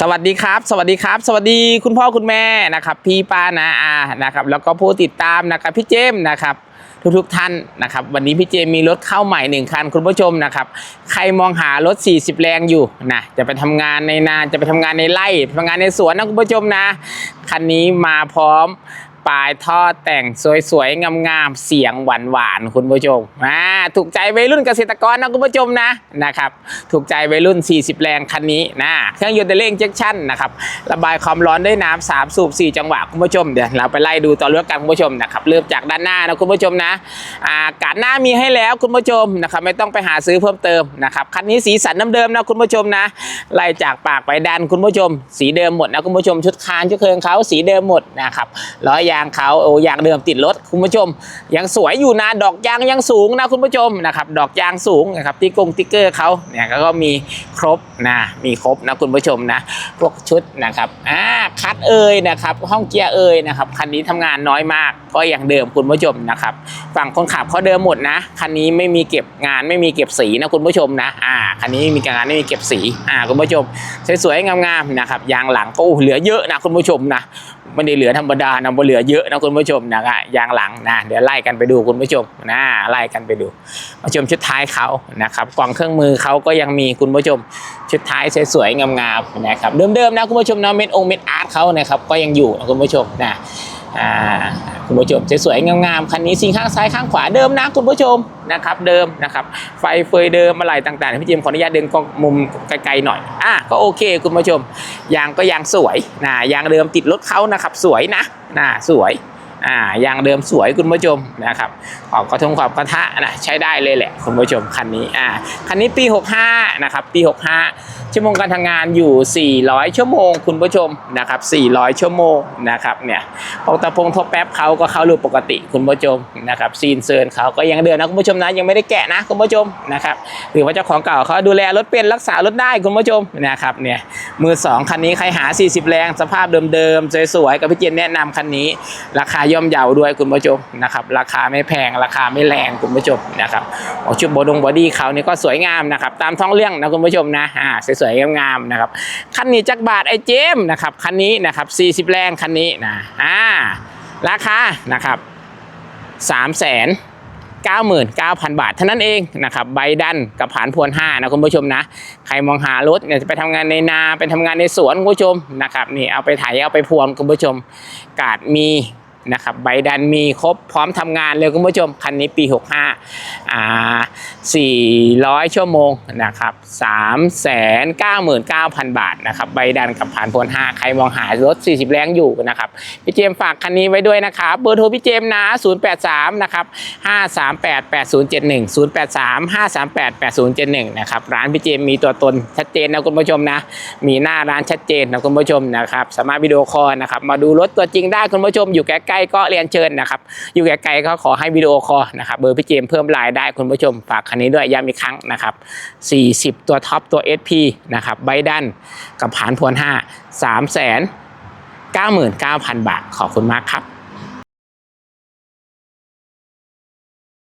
สวัสดีครับ สวัสดีครับ สวัสดีคุณพ่อคุณแม่นะครับพี่ป้านาอานะครับแล้วก็ผู้ติดตามนะครับพี่เจมส์นะครับทุกทุกๆท่านนะครับวันนี้พี่เจมส์มีรถเข้าใหม่หนึ่งคันคุณผู้ชมนะครับใครมองหารถ 40 แรงอยู่นะจะไปทำงานในนาจะไปทำงานในไร่ทำงานในสวนนะคุณผู้ชมนะคันนี้มาพร้อม ปลายท่อแต่งสวยๆ งามๆ เสียงหวานๆ คุณผู้ชมอ่าถูกใจวัยรุ่นเกษตรกรนะคุณผู้ชมนะนะครับ ถูกใจวัยรุ่น 40 แรงคันนี้นะเครื่องยนต์เร่งเจ็คชั่นนะครับ ระบายความร้อนด้วยน้ำสามสูบ 4 จังหวะคุณผู้ชมเดี๋ยวเราไปไล่ดูต่อเรื่องกันคุณผู้ชมนะครับ เริ่มจากด้านหน้านะคุณผู้ชมนะอ่ากาดหน้ามีให้แล้วคุณผู้ชมนะครับไม่ต้องไปหาซื้อเพิ่มเติมนะครับคันนี้สีสันเดิมๆนะคุณผู้ชมนะ ไล่จากปากไปดันคุณผู้ชม สีเดิมหมดนะคุณผู้ชมชุดคานชุดเคืองเขาสีเดิมหมดนะครับล้อยางางเขาโอ้ยางเดิมติดรถคุณผู้ชม ยังสวยอยู่นะดอกยางยังสูงนะคุณผู้ชมนะครับดอกยางสูงนะครับที่กงติ๊กเกอร์เขาเนี่ยก็มีครบนะมีครบนะคุณผู้ชมนะพวกชุดนะครับอ่าคัดเอ่ยนะครับห้องเกียร์เอ่ยนะครับคันนี้ทำงานน้อยมากก็อย่างเดิมคุณผู้ชมนะครับฝั่งคนขับเขาเดิมหมดนะคันนี้ไม่มีเก็บงานไม่มีเก็บสีนะคุณผู้ชมนะอ่าคันนี้ไม่มีงานไม่มีเก็บสีอ่าคุณผู้ชมสวยๆงามๆนะครับยางหลังก็เหลือเยอะนะคุณผู้ชมนะ ไม่ได้เหลือธรรมดานะบ่เหลือเยอะนะคุณผู้ชมนะอะยางหลังนะเดี๋ยวไล่กันไปดูคุณผู้ชมนะไล่กันไปดูมาชมชุดท้ายเขานะครับกล่องเครื่องมือเขาก็ยังมีคุณผู้ชมชุดท้ายสวยๆงามๆนะครับเดิมๆนะคุณผู้ชมนะเม็ดองเม็ดอาร์ตเขานะครับก็ยังอยู่นะคุณผู้ชมนะ อ่าคุณผู้ชมสวยๆงามๆคันนี้ซิงข้างซ้ายข้างขวาเดิมนะคุณผู้ชมนะครับเดิมนะครับไฟเฟยเดิมอะไรต่างๆพี่เจมขออนุญาตเดึงกล้องมุมไกลๆหน่อยอะก็โอเค คุณผู้ชมยางก็ยางสวยนะยางเดิมติดรถเขานะครับสวยนะนะสวยอ่ายางเดิมสวยคุณผู้ชมนะครับขอบกระทงขอบกระทะนะใช้ได้เลยแหละคุณผู้ชมคันนี้อ่าคันนี้ปี 65นะครับปี 65 ชั่วโมงการทำงานอยู่ 400 ชั่วโมงคุณผู้ชมนะครับ 400 ชั่วโมงนะครับเนี่ยพอตะพงทบแป๊บเขาก็เข้ารูปปกติคุณผู้ชมนะครับซีนเซิร์นเขาก็ยังเดินนะคุณผู้ชมนะยังไม่ได้แกะนะคุณผู้ชมนะครับหรือว่าเจ้าของเก่าเขาดูแลรถเป็นรักษารถได้คุณผู้ชมนะครับเนี่ยมือสองคันนี้ใครหา 40 แรงสภาพเดิมๆสวยๆกับพี่เจนแนะนำคันนี้ ราคาย่อมเยาด้วยคุณผู้ชมนะครับราคาไม่แพงราคาไม่แรงคุณผู้ชมนะครับโอ้ชุดบอดงบอดี้เขานี่ก็สวยงามนะครับตามท้องเรื่องนะคุณผู้ชมนะอ่าสวยๆงามๆนะครับคันนี้จักบาทไอเจมนะครับคันนี้นะครับ40 แรงคันนี้นะอ่าราคานะครับ3 0 0 0 0 99,000 บาทเท่านั้นเองนะครับใบดันกับผานพวน5นะคุณผู้ชมนะ ใครมองหารถเนี่ยจะไปทำงานในนาไปทำงานในสวนคุณผู้ชมนะครับนี่เอาไปไถเอาไปพวนคุณผู้ชม กาดมี นะครับใบดันมีครบพร้อมทำงานเลยคุณผู้ชม คันนี้ปี 65อ่า400 ชั่วโมงนะครับ399,000 บาทนะครับใบดันกับผ่านพล5ใครมองหารถ 40 แรงอยู่นะครับพี่เจมฝากคันนี้ไว้ด้วยนะครับเบอร์โทรพี่เจมส์นะ 083 นะครับ 538 8071 083 538 8071 นะครับร้านพี่เจมมีตัวตนชัดเจนนะคุณผู้ชมนะ มีหน้าร้านชัดเจนนะคุณผู้ชมนะครับสามารถวิดีโอคอลนะครับมาดูรถตัวจริงได้คุณผู้ชมอยู่ใกล้ๆก็เรียนเชิญนะครับ อยู่ไกลๆก็ขอให้วิดีโอคอลนะครับเบอร์พี่เจมเพิ่มไลน์ได้คุณผู้ชมฝากคันนี้ด้วยย้ำอีกครั้งนะครับ 40 ตัวท็อปตัว SP นะครับใบดันกับผานพวน5 3 9 9 0 0 0 บาท ขอบคุณมากครับ